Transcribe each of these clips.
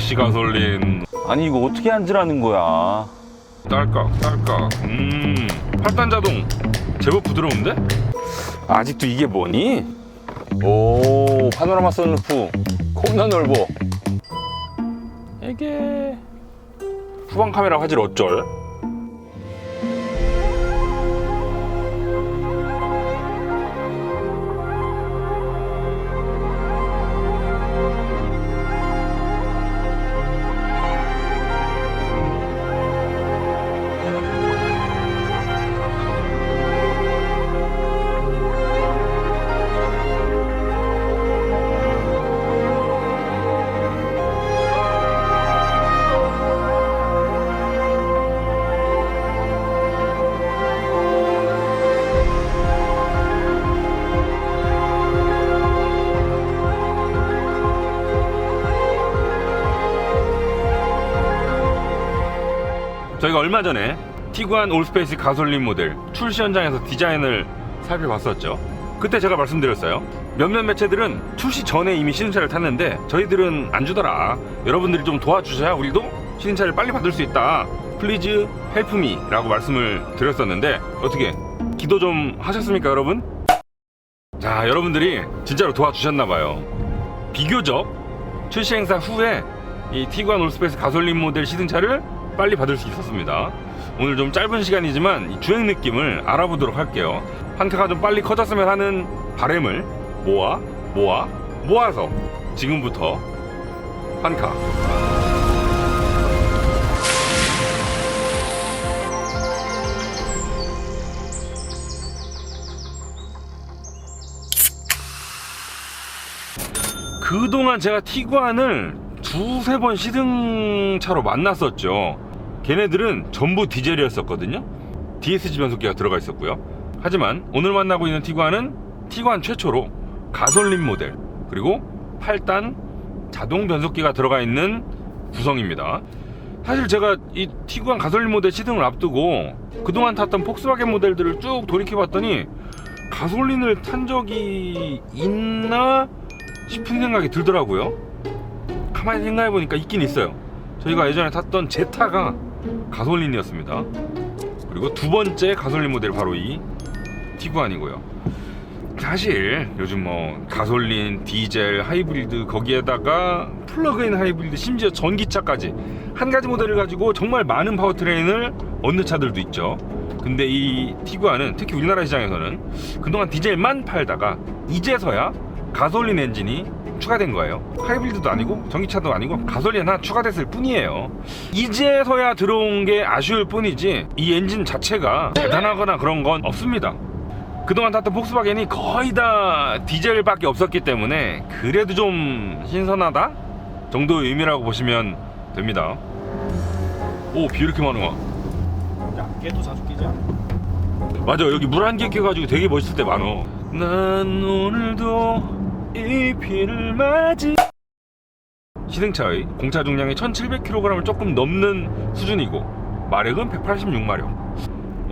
역시 가솔린 아니 이거 어떻게 앉으라는 거야? 딸깍 딸깍 음 8단 자동 제법 부드러운데? 아직도 이게 뭐니? 오 파노라마 선루프 겁나 넓어. 이게 후방 카메라 화질 어쩔? 저희가 얼마 전에 티구안 올스페이스 가솔린 모델 출시 현장에서 디자인을 살펴봤었죠. 그때 제가 말씀드렸어요. 몇몇 매체들은 출시 전에 이미 시승차를 탔는데 저희들은 안 주더라. 여러분들이 좀 도와주셔야 우리도 시승차를 빨리 받을 수 있다. 플리즈 헬프미라고 말씀을 드렸었는데 어떻게 기도 좀 하셨습니까, 여러분? 자, 여러분들이 진짜로 도와주셨나 봐요. 비교적 출시 행사 후에 이 티구안 올스페이스 가솔린 모델 시승차를 빨리 받을 수 있었습니다. 오늘 좀 짧은 시간이지만 이 주행 느낌을 알아보도록 할게요. 한카가 좀 빨리 커졌으면 하는 바램을 모아 모아 모아서 지금부터 한카 그동안 제가 티구안을 두세 번 시승차로 만났었죠. 걔네들은 전부 디젤이었었거든요. DSG 변속기가 들어가 있었고요. 하지만 오늘 만나고 있는 티구안은 티구안 최초로 가솔린 모델 그리고 8단 자동 변속기가 들어가 있는 구성입니다. 사실 제가 이 티구안 가솔린 모델 시승을 앞두고 그동안 탔던 폭스바겐 모델들을 쭉 돌이켜봤더니 가솔린을 탄 적이 있나 싶은 생각이 들더라고요. 가만히 생각해보니까 있긴 있어요. 저희가 예전에 탔던 제타가 가솔린이었습니다. 그리고 두 번째 가솔린 모델 바로 이 티구안이고요. 사실 요즘 뭐 가솔린, 디젤, 하이브리드 거기에다가 플러그인 하이브리드 심지어 전기차까지 한 가지 모델을 가지고 정말 많은 파워트레인을 얻는 차들도 있죠. 근데 이 티구안은 특히 우리나라 시장에서는 그동안 디젤만 팔다가 이제서야 가솔린 엔진이 추가된 거예요. 하이브리드도 아니고 전기차도 아니고 가솔린 하나 추가됐을 뿐이에요. 이제서야 들어온 게 아쉬울 뿐이지 이 엔진 자체가 대단하거나 그런 건 없습니다. 그동안 탔던 폭스바겐이 거의 다 디젤밖에 없었기 때문에 그래도 좀 신선하다 정도의 의미라고 보시면 됩니다. 오, 비 이렇게 많아. 야, 깨도 자주 끼자. 맞아, 여기 물 한 개 껴가지고 되게 멋있을 때 많어. 난 오늘도 이 비를 맞이. 시승차의 공차 중량이 1,700kg을 조금 넘는 수준이고 마력은 186마력.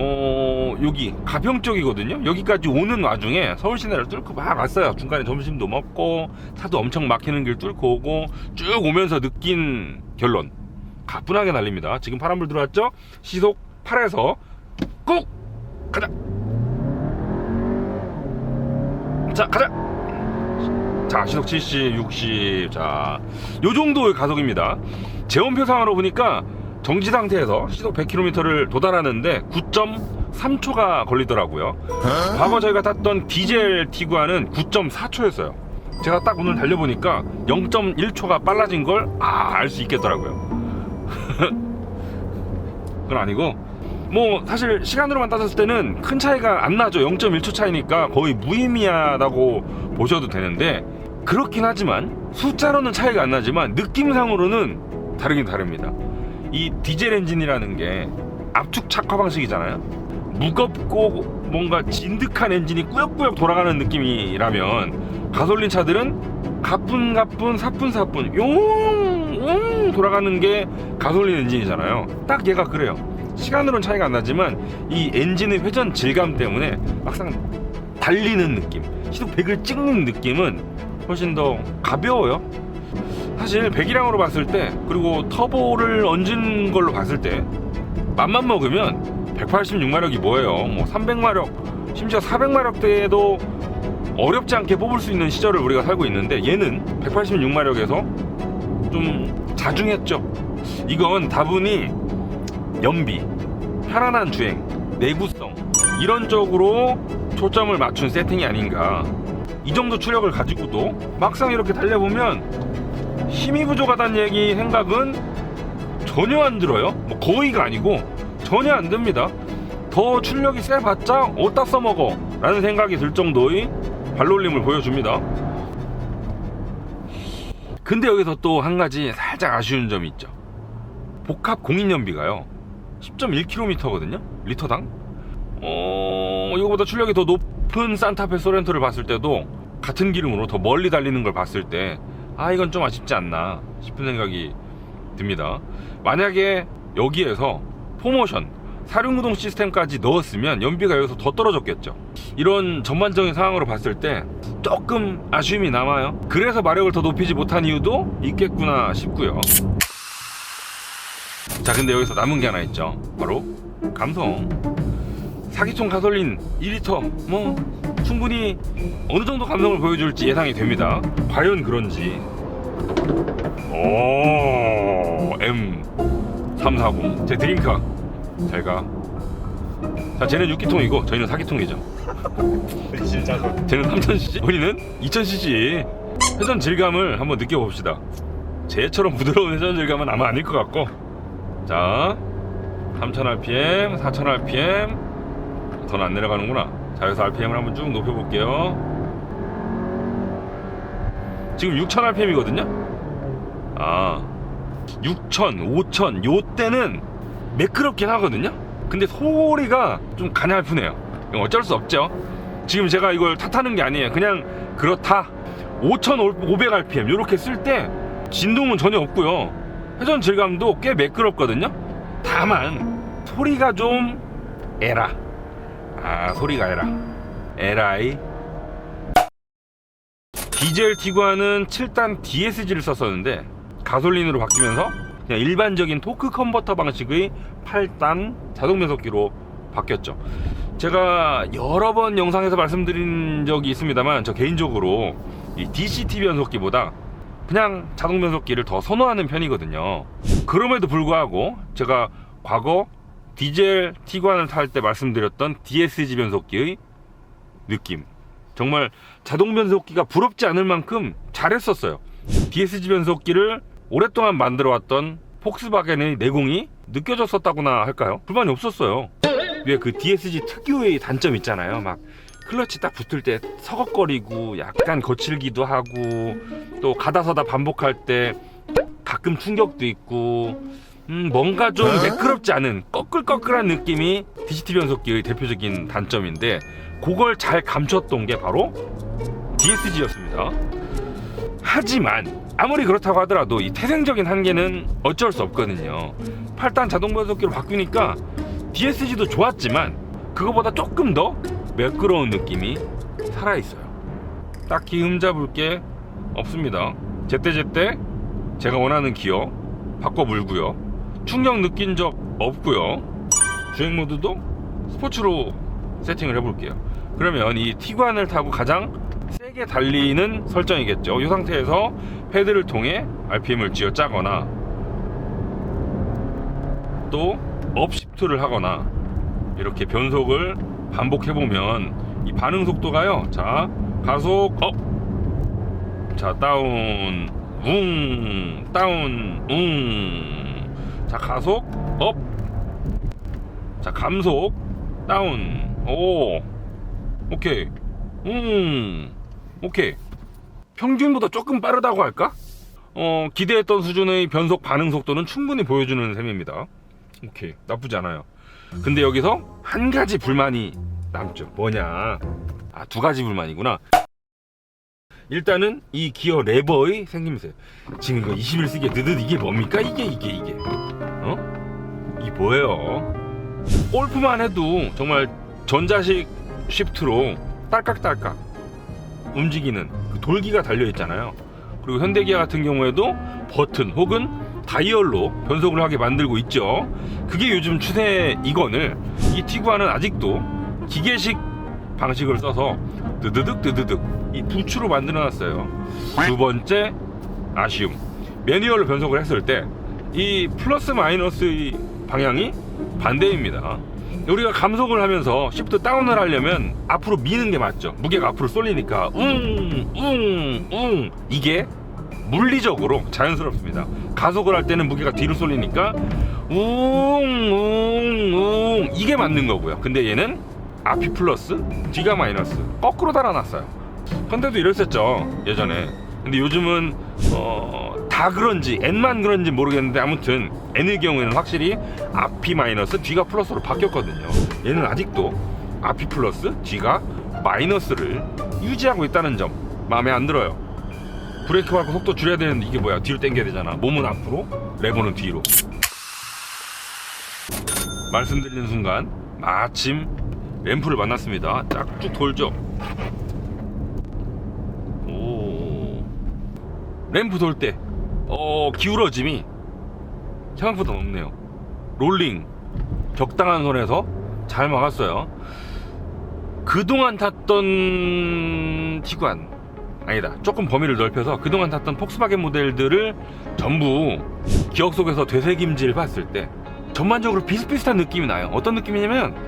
어 여기 가평 쪽이거든요. 여기까지 오는 와중에 서울 시내를 뚫고 막 왔어요. 중간에 점심도 먹고 차도 엄청 막히는 길 뚫고 오고 쭉 오면서 느낀 결론 가뿐하게 날립니다. 지금 파란불 들어왔죠? 시속 8에서 꾹 가자. 자 가자. 자 시속 70, 60. 자, 요 정도의 가속입니다. 제원표상으로 보니까 정지 상태에서 시속 100km를 도달하는데 9.3초가 걸리더라고요. 과거 저희가 탔던 디젤 티구안은 9.4초였어요. 제가 딱 오늘 달려보니까 0.1초가 빨라진 걸 아, 알 수 있겠더라고요. 그건 아니고 뭐 사실 시간으로만 따졌을 때는 큰 차이가 안 나죠. 0.1초 차이니까 거의 무의미하다고 보셔도 되는데 그렇긴 하지만 숫자로는 차이가 안 나지만 느낌상으로는 다르긴 다릅니다. 이 디젤 엔진이라는 게 압축 착화 방식이잖아요. 무겁고 뭔가 진득한 엔진이 꾸역꾸역 돌아가는 느낌이라면 가솔린 차들은 가뿐가뿐 사뿐사뿐 용용 돌아가는 게 가솔린 엔진이잖아요. 딱 얘가 그래요. 시간으로는 차이가 안 나지만 이 엔진의 회전 질감 때문에 막상 달리는 느낌, 시속 100을 찍는 느낌은 훨씬 더 가벼워요. 사실 배기량으로 봤을 때 그리고 터보를 얹은 걸로 봤을 때 맘만 먹으면 186마력이 뭐예요? 뭐 300마력 심지어 400마력대에도 어렵지 않게 뽑을 수 있는 시절을 우리가 살고 있는데 얘는 186마력에서 좀 자중했죠. 이건 다분히 연비, 편안한 주행, 내구성 이런 쪽으로 초점을 맞춘 세팅이 아닌가. 이 정도 추력을 가지고도 막상 이렇게 달려보면 힘이 부족하다는 얘기 생각은 전혀 안 들어요. 뭐 거의가 아니고 전혀 안 듭니다. 더 출력이 세봤자 어디다 써먹어 라는 생각이 들 정도의 발놀림을 보여줍니다. 근데 여기서 또 한 가지 살짝 아쉬운 점이 있죠. 복합 공인연비가요. 10.1km거든요. 리터당. 어, 이거보다 출력이 더 높은 산타페 소렌토를 봤을 때도 같은 기름으로 더 멀리 달리는 걸 봤을 때 아, 이건 좀 아쉽지 않나 싶은 생각이 듭니다. 만약에 여기에서 포모션, 사륜구동 시스템까지 넣었으면 연비가 여기서 더 떨어졌겠죠. 이런 전반적인 상황으로 봤을 때 조금 아쉬움이 남아요. 그래서 마력을 더 높이지 못한 이유도 있겠구나 싶고요. 자, 근데 여기서 남은 게 하나 있죠. 바로 감성. 사기총 가솔린 2리터 뭐 충분히 어느 정도 감성을 보여줄지 예상이 됩니다. 과연 그런지. 오 M340 제 드림카 잘가. 자, 쟤는 6기통이고 저희는 4기통이죠. 진짜 쟤는 3000cc, 우리는 2000cc. 회전 질감을 한번 느껴봅시다. 쟤처럼 부드러운 회전 질감은 아마 아닐 것 같고. 자, 3000rpm, 4000rpm. 더는 안 내려가는구나. 자, 여기서 rpm을 한번 쭉 높여볼게요. 지금 6000rpm이거든요? 아, 6000, 5000, 요 때는 매끄럽긴 하거든요? 근데 소리가 좀 가냘프네요. 어쩔 수 없죠. 지금 제가 이걸 탓하는 게 아니에요. 그냥 그렇다. 5500rpm 이렇게 쓸 때 진동은 전혀 없고요. 회전 질감도 꽤 매끄럽거든요. 다만 소리가 좀 에라. 아 소리가 에라. 에라이. 디젤 티구안은 7단 DSG를 썼었는데 가솔린으로 바뀌면서 그냥 일반적인 토크 컨버터 방식의 8단 자동 변속기로 바뀌었죠. 제가 여러 번 영상에서 말씀드린 적이 있습니다만 저 개인적으로 이 DCT 변속기보다 그냥 자동 변속기를 더 선호하는 편이거든요. 그럼에도 불구하고 제가 과거 디젤 티구안을 탈 때 말씀드렸던 DSG 변속기의 느낌. 정말 자동 변속기가 부럽지 않을 만큼 잘했었어요. DSG 변속기를 오랫동안 만들어 왔던 폭스바겐의 내공이 느껴졌었다고나 할까요? 불만이 없었어요. 왜 그 DSG 특유의 단점 있잖아요. 막 클러치 딱 붙을 때 서걱거리고 약간 거칠기도 하고 또 가다 서다 반복할 때 가끔 충격도 있고 음, 뭔가 좀 매끄럽지 않은 꺼끌꺼끌한 느낌이 DCT 변속기의 대표적인 단점인데 그걸 잘 감췄던 게 바로 DSG였습니다. 하지만 아무리 그렇다고 하더라도 이 태생적인 한계는 어쩔 수 없거든요. 8단 자동 변속기로 바뀌니까 DSG도 좋았지만 그거보다 조금 더 매끄러운 느낌이 살아 있어요. 딱히 흠잡을 게 없습니다. 제때제때 제가 원하는 기어 바꿔 물고요. 충격 느낀 적 없고요. 주행 모드도 스포츠로 세팅을 해볼게요. 그러면 이 티관을 타고 가장 세게 달리는 설정이겠죠. 이 상태에서 패드를 통해 RPM을 쥐어 짜거나 또 업시프트를 하거나 이렇게 변속을 반복해 보면 이 반응 속도가요. 자 가속 업, 자 다운, 웅, 다운, 웅, 자 가속 업, 자 감속 다운, 오, 오케이, 음, 오케이. 평균보다 조금 빠르다고 할까? 어 기대했던 수준의 변속 반응 속도는 충분히 보여주는 셈입니다. 오케이 나쁘지 않아요. 근데 여기서 한 가지 불만이 남죠. 뭐냐? 아, 두 가지 불만이구나. 일단은 이 기어 레버의 생김새. 지금 이거 21세기에 느듯 이게 뭡니까? 이게 이게 이게. 어? 이게 뭐예요? 골프만 해도 정말 전자식 쉬프트로 딸깍딸깍 움직이는 그 돌기가 달려 있잖아요. 그리고 현대기아 같은 경우에도 버튼 혹은 다이얼로 변속을 하게 만들고 있죠. 그게 요즘 추세 이건을 이 티구안은 아직도 기계식 방식을 써서 드드득 드드득 이 부추로 만들어 놨어요. 두 번째 아쉬움. 매뉴얼로 변속을 했을 때 이 플러스 마이너스 방향이 반대입니다. 우리가 감속을 하면서 시프트 다운을 하려면 앞으로 미는 게 맞죠. 무게가 앞으로 쏠리니까 웅, 웅, 웅 이게 물리적으로 자연스럽습니다. 가속을 할 때는 무게가 뒤로 쏠리니까 웅, 웅, 웅 이게 맞는 거고요. 근데 얘는 앞이 플러스, 뒤가 마이너스 거꾸로 달아놨어요. 현대도 이랬었죠 예전에. 근데 요즘은 어, 다 그런지 N만 그런지 모르겠는데 아무튼 N의 경우에는 확실히 앞이 마이너스, 뒤가 플러스로 바뀌었거든요. 얘는 아직도 앞이 플러스, 뒤가 마이너스를 유지하고 있다는 점 마음에 안 들어요. 브레이크 밟고 속도 줄여야 되는데 이게 뭐야? 뒤로 당겨야 되잖아. 몸은 앞으로, 레버는 뒤로. 말씀드리는 순간 마침 램프를 만났습니다. 쫙쭉 돌죠. 오. 램프 돌 때, 어, 기울어짐이 생각보다 높네요. 롤링, 적당한 선에서 잘 막았어요. 그동안 탔던 티구안, 아니다. 조금 범위를 넓혀서 그동안 탔던 폭스바겐 모델들을 전부 기억 속에서 되새김질 봤을 때 전반적으로 비슷비슷한 느낌이 나요. 어떤 느낌이냐면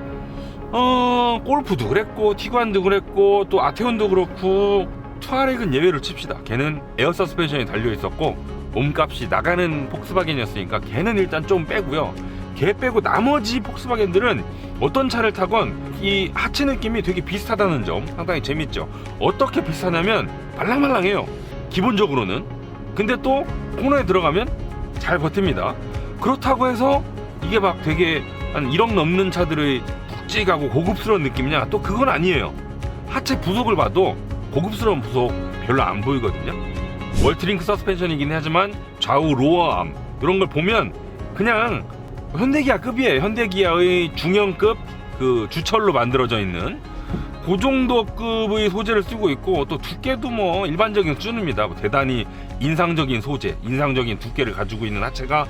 어 골프도 그랬고 티구안도 그랬고 또 아테온도 그렇고 투아렉은 예외로 칩시다. 걔는 에어 서스펜션이 달려 있었고 몸값이 나가는 폭스바겐이었으니까 걔는 일단 좀 빼고요. 걔 빼고 나머지 폭스바겐들은 어떤 차를 타건 이 하체 느낌이 되게 비슷하다는 점 상당히 재밌죠. 어떻게 비슷하냐면 말랑말랑해요. 기본적으로는. 근데 또 코너에 들어가면 잘 버팁니다. 그렇다고 해서 이게 막 되게 한 1억 넘는 차들의 묵직하고 고급스러운 느낌이냐? 또 그건 아니에요. 하체 부속을 봐도 고급스러운 부속 별로 안 보이거든요. 멀티링크 서스펜션이긴 하지만 좌우 로어암 이런 걸 보면 그냥 현대기아 급이에요. 현대기아의 중형급 그 주철로 만들어져 있는 그 정도 급의 소재를 쓰고 있고 또 두께도 뭐 일반적인 수준입니다. 뭐 대단히 인상적인 소재, 인상적인 두께를 가지고 있는 하체가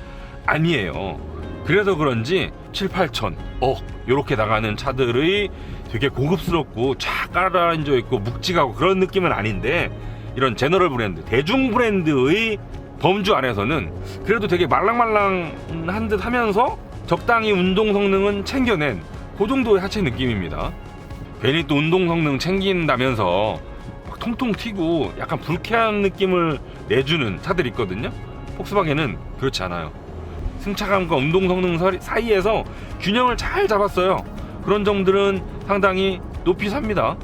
아니에요. 그래서 그런지 7, 8천, 억 이렇게 나가는 차들의 되게 고급스럽고 쫙 깔아앉아 있고 묵직하고 그런 느낌은 아닌데 이런 제너럴 브랜드, 대중 브랜드의 범주 안에서는 그래도 되게 말랑말랑한 듯 하면서 적당히 운동 성능은 챙겨낸 그 정도의 하체 느낌입니다. 괜히 또 운동 성능 챙긴다면서 막 통통 튀고 약간 불쾌한 느낌을 내주는 차들이 있거든요. 폭스바겐은 그렇지 않아요. 승차감과 운동 성능 서- 사이에서 균형을 잘 잡았어요. 그런 점들은 상당히 높이 삽니다.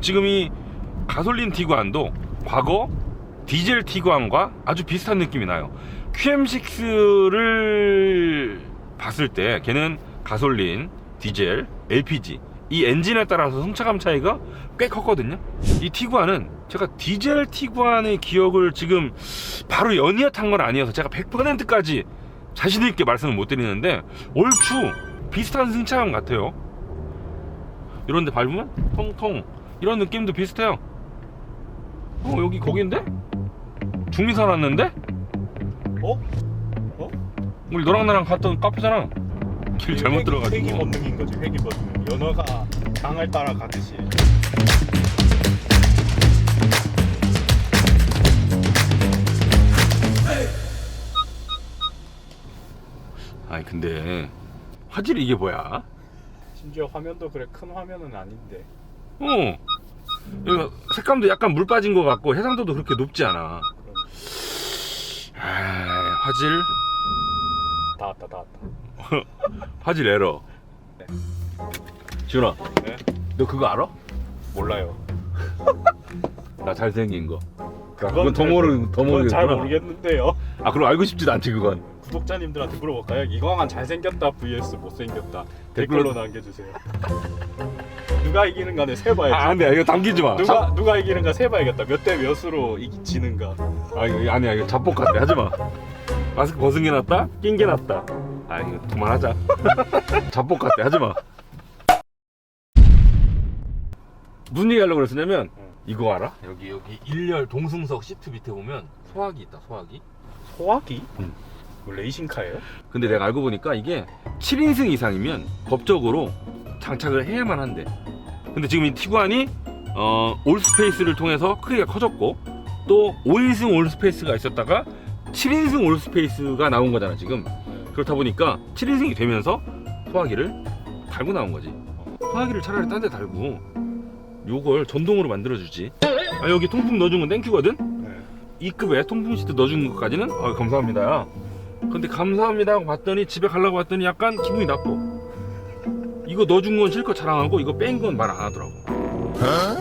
지금 이 가솔린 티구안도 과거 디젤 티구안과 아주 비슷한 느낌이 나요. QM6를 봤을 때 걔는 가솔린, 디젤, LPG 이 엔진에 따라서 승차감 차이가 꽤 컸거든요. 이 티구안은 제가 디젤 티구안의 기억을 지금 바로 연이어 탄 건 아니어서 제가 100%까지 자신 있게 말씀을 못 드리는데 얼추 비슷한 승차감 같아요. 이런데 밟으면 통통 이런 느낌도 비슷해요. 어 여기 거긴데? 중미사 왔는데? 어? 우리 너랑 나랑 갔던 카페잖아. 길 잘못 회기 들어가지고. 본능인 거지 회기 본능. 연어가 강을 따라 가듯이. 아니 근데 화질이 이게 뭐야? 심지어 화면도 그래 큰 화면은 아닌데. 어. 이거 색감도 약간 물 빠진 것 같고 해상도도 그렇게 높지 않아. 아, 화질 다 왔다 다 왔다. 화질 에러. 네. 지훈아, 네? 너 그거 알아? 몰라요. 나 잘생긴 거. 그건 더잘 모르 더 그건 잘 모르겠구나. 모르겠는데요. 아 그럼 알고 싶지도 않지 그건. 구독자님들한테 물어볼까요? 이광한 잘생겼다 vs 못생겼다 댓글로- 댓글로 남겨주세요. 누가 이기는 간에 세봐야지. 아 안돼 이거 당기지 마. 누가 누가 이기는가 세봐야겠다. 몇 대 몇으로 이 지는가. 아 이거 아니야 이거 잡복 같아 하지 마. 마스크 벗은 게 낫다? 낀 게 낫다. 아 이거 그만하자. 잡복 같아 하지 마. 무슨 얘기 하려고 그랬었냐면 응. 이거 알아? 여기 여기 일렬 동승석 시트 밑에 보면 소화기 있다 소화기 소화기? 음. 뭐 레이싱카예요? 근데 내가 알고 보니까 이게 7인승 이상이면 법적으로 장착을 해야만 한대 근데 지금 이 티구안이 어, 올스페이스를 통해서 크기가 커졌고 또 5인승 올스페이스가 있었다가 7인승 올스페이스가 나온 거잖아 지금. 그렇다 보니까 7인승이 되면서 소화기를 달고 나온 거지. 소화기를 차라리 딴 데 달고 요걸 전동으로 만들어주지. 아 여기 통풍 넣어준 건 땡큐거든? 네. 이 급에 통풍 시트 넣어준 것까지는? 아 감사합니다. 근데 감사합니다 하고 봤더니 집에 가려고 봤더니 약간 기분이 나빠. 이거 넣어준 건 실컷 자랑하고 이거 뺀 건 말 안 하더라고.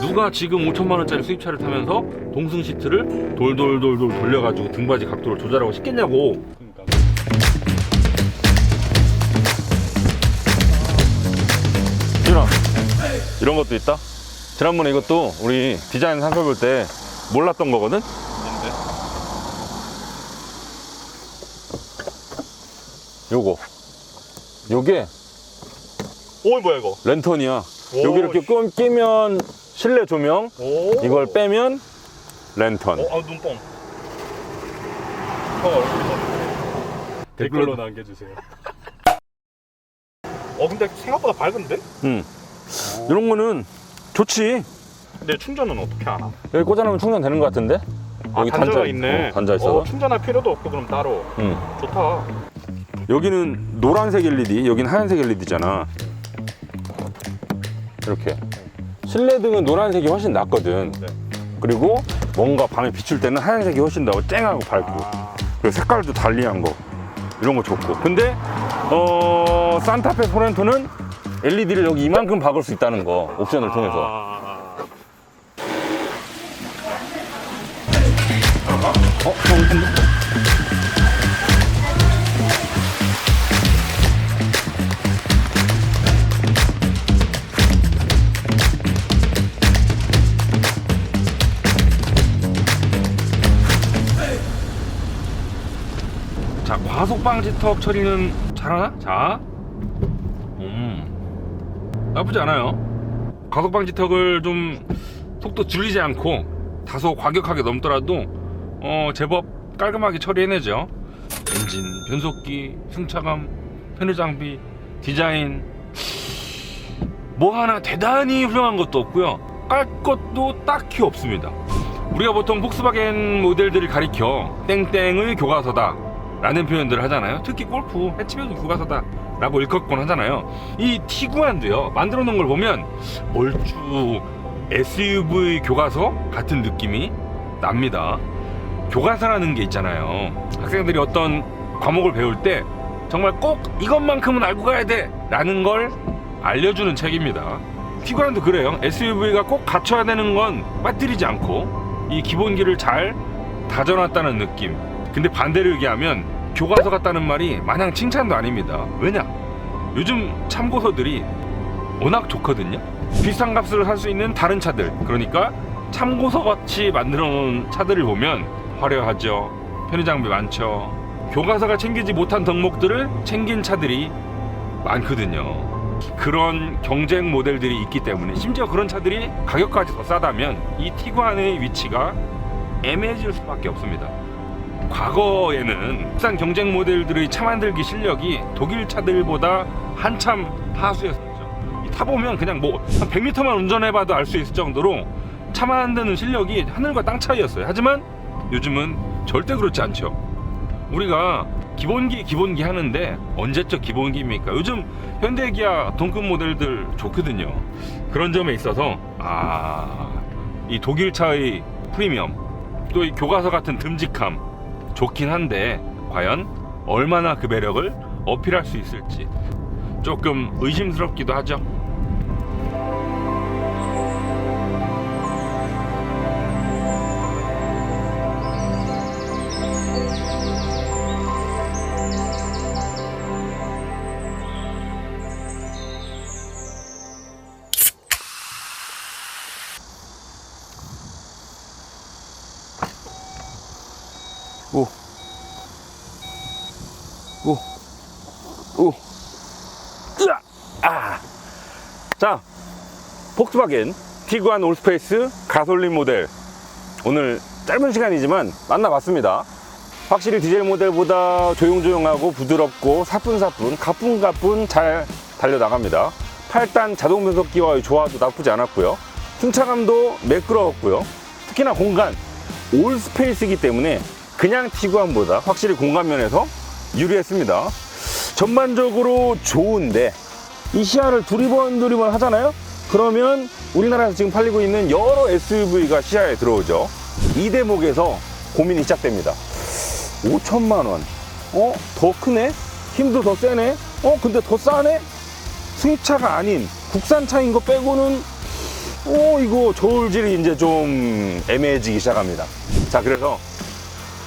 누가 지금 5천만 원짜리 수입차를 타면서 동승 시트를 돌돌돌돌 돌려가지고 등받이 각도를 조절하고 싶겠냐고 그러니까 준아 이런 것도 있다 지난번에 이것도 우리 디자인 살펴볼 때 몰랐던 거거든? 요거 요게 오 뭐야 이거? 랜턴이야 오, 여기 이렇게 씨. 끄- 끼면 실내 조명 오. 이걸 빼면 랜턴 오, 아 눈뽕. 형 얼굴이 댓글로 남겨주세요. 어 근데 생각보다 밝은데? 응 이런 거는 좋지 근데 충전은 어떻게 하나? 여기 꽂아놓으면 충전되는 것 같은데 아 단자가 있네. 어, 단자 있어 어, 충전할 필요도 없고 그럼 따로. 응. 좋다. 여기는 노란색 LED 여기는 하얀색 LED잖아 이렇게 실내등은 노란색이 훨씬 낫거든 네. 그리고 뭔가 밤에 비출 때는 하얀색이 훨씬 더 쨍하고 밝고 아, 그리고 색깔도 달리한 거. 이런 거 좋고. 근데 어 산타페 소렌토는 LED를 여기 이만큼 박을 수 있다는 거 옵션을 통해서. 아, 어? 형, 자과 속 방지 턱 처리는 잘하나? 자, 음 나쁘지 않아요. 과속 방지 턱을 좀 속도 줄이지 않고 다소 과격하게 넘더라도 어 제법 깔끔하게 처리해내죠. 엔진, 변속기, 승차감, 편의 장비, 디자인 뭐 하나 대단히 훌륭한 것도 없고요. 깔 것도 딱히 없습니다. 우리가 보통 폭스바겐 모델들을 가리켜 땡땡의 교과서다 라는 표현들을 하잖아요. 특히 골프, 해치백의 교과서다 라고 일컫곤 하잖아요. 이 티구안도요, 만들어 놓은 걸 보면 얼추 SUV 교과서 같은 느낌이 납니다. 교과서라는 게 있잖아요. 학생들이 어떤 과목을 배울 때 정말 꼭 이것만큼은 알고 가야 돼 라는 걸 알려주는 책입니다. 티구안도 그래요. SUV가 꼭 갖춰야 되는 건 빠뜨리지 않고 이 기본기를 잘 다져놨다는 느낌. 근데 반대로 얘기하면 교과서 같다는 말이 마냥 칭찬도 아닙니다. 왜냐? 요즘 참고서들이 워낙 좋거든요. 비싼 값을 살수 있는 다른 차들, 그러니까 참고서 같이 만들어 놓은 차들을 보면 화려하죠. 편의 장비 많죠. 교과서가 챙기지 못한 덕목들을 챙긴 차들이 많거든요. 그런 경쟁 모델들이 있기 때문에 심지어 그런 차들이 가격까지 더 싸다면 이 티구안의 위치가 애매해질 수밖에 없습니다. 과거에는 국산 경쟁 모델들의 차 만들기 실력이 독일 차들보다 한참 하수였었죠. 이 타보면 그냥 뭐 한 100m만 운전해봐도 알 수 있을 정도로 차 만드는 실력이 하늘과 땅 차이였어요. 하지만 요즘은 절대 그렇지 않죠. 우리가 기본기 기본기 하는데 언제적 기본기입니까? 요즘 현대 기아 동급 모델들 좋거든요. 그런 점에 있어서 아 이 독일 차의 프리미엄 또 이 교과서 같은 듬직함 좋긴 한데 과연 얼마나 그 매력을 어필할 수 있을지 조금 의심스럽기도 하죠. 자, 폭스바겐 티구안 올스페이스 가솔린 모델 오늘 짧은 시간이지만 만나봤습니다. 확실히 디젤 모델보다 조용조용하고 부드럽고 사뿐사뿐 가뿐가뿐 잘 달려나갑니다. 8단 자동 변속기와의 조화도 나쁘지 않았고요. 승차감도 매끄러웠고요. 특히나 공간 올 스페이스이기 때문에 그냥 티구안보다 확실히 공간 면에서 유리했습니다. 전반적으로 좋은데 이 시야를 두리번 두리번 하잖아요. 그러면 우리나라에서 지금 팔리고 있는 여러 SUV가 시야에 들어오죠. 이 대목에서 고민이 시작됩니다. 5천만 원. 어? 더 크네? 힘도 더 세네? 어? 근데 더 싸네? 승차가 아닌 국산차인 거 빼고는 어 이거 저울질이 이제 좀 애매해지기 시작합니다. 자 그래서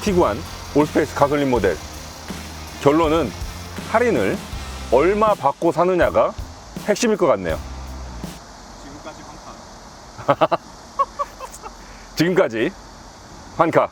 티구안 올스페이스 가솔린 모델 결론은 할인을 얼마 받고 사느냐가 핵심일 것 같네요. 지금까지 한판 지금까지 환카